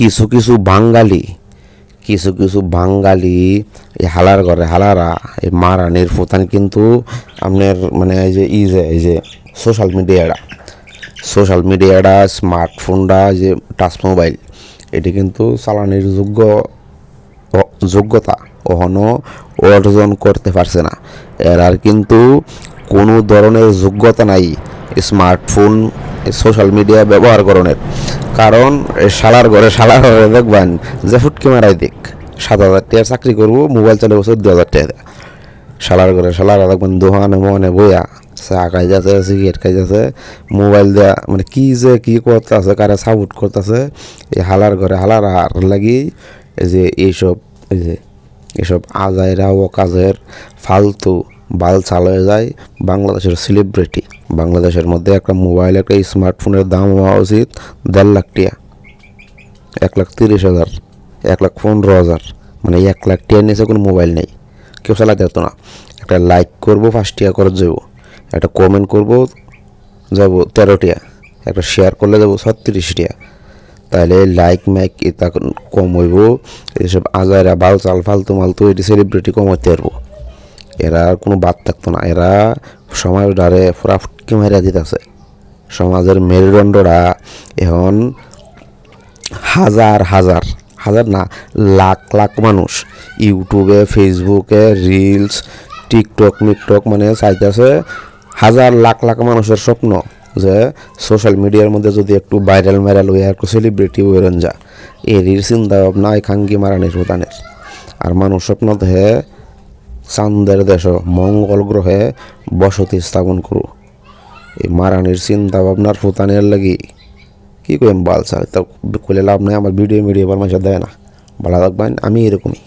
কিছু কিছু বাঙালি কিছু কিছু বাঙালি, এই হালার ঘরে হালারা, এই মারানির ফুতান কিন্তু আপনার মানে এই যে ই যে, এই যে সোশ্যাল মিডিয়াটা সোশ্যাল মিডিয়াটা স্মার্টফোনটা যে টাচ মোবাইল এটি কিন্তু চালানির যোগ্য যোগ্যতা কখনো অর্জন করতে পারছে না। এর আর কিন্তু কোনো ধরনের যোগ্যতা নাই। স্মার্টফোন সোশ্যাল মিডিয়া ব্যবহার করণের কারণ শালার ঘরে শালার ঘরে দেখবেন যে ফুটকি মারাই দিক। সাত হাজার টাকার চাকরি করব, মোবাইল চালাবো দু হাজার টাকা শালার ঘরে শালার দেখবেন দোহানে মোহনে বইয়া চা খাই যাচ্ছে সিগারেট খাই যাচ্ছে মোবাইল দেয়া মানে কি যে কি করতেছে, কারে সাপোর্ট করতেছে এই হালার ঘরে হালার আর লাগি এই যে এইসব, এই যে এসব আজাইরা ও কাজের ফালতু বাল হয়ে যায় বাংলাদেশের সেলিব্রিটি বাংলাদেশের মধ্যে একটা মোবাইল একটা স্মার্টফোনের দাম হওয়া উচিত দেড় লাখ টিয়া। এক লাখ তিরিশ হাজার, এক লাখ পনেরো হাজার মানে এক লাখ টিয়া নিচে কোনো মোবাইল নেই। কেউ চালাতে পারতো না। একটা লাইক করব ফার্স্ট টিয়া করে যাব একটা কমেন্ট করব যাব তেরো টিয়া। একটা শেয়ার করলে যাব ছত্রিশ টিয়া। তাহলে লাইক মাইক এটা কম হইব। এসব আজাইরা বাল চাল ফালতু মালতু এটি সেলিব্রিটি কম হইতে পারব। এরা আর কোনো বাদ থাকতো না। এরা সমাজ ডারে পুরা ফুটকি মারিয়া দিতেছে। সমাজের মেরুদণ্ডরা এখন হাজার হাজার হাজার না, লাখ লাখ মানুষ ইউটিউবে, ফেসবুকে, রিলস, টিকটক, মিকটক মানে চাইতেছে হাজার, লাখ লাখ মানুষের স্বপ্ন যে সোশ্যাল মিডিয়ার মধ্যে যদি একটু ভাইরাল ম্যারাল হয়ে একটু সেলিব্রিটি হয়ে যা। এরই চিন্তা ভাবনা এই খাঙ্গি মারানির প্রধানের আর মানুষ স্বপ্ন দেখে চান্দের দেশ মঙ্গল গ্রহে বসতি স্থাপন করু। এই মারানির চিন্তা ভাবনার ফুতানের লাগি। কী কইম বাল স্যার তা কইলে লাভ নাই, আমার ভিডিও মিডিও আমার মাসে দেয় না। ভালো থাকবেন, আমি এরকমই।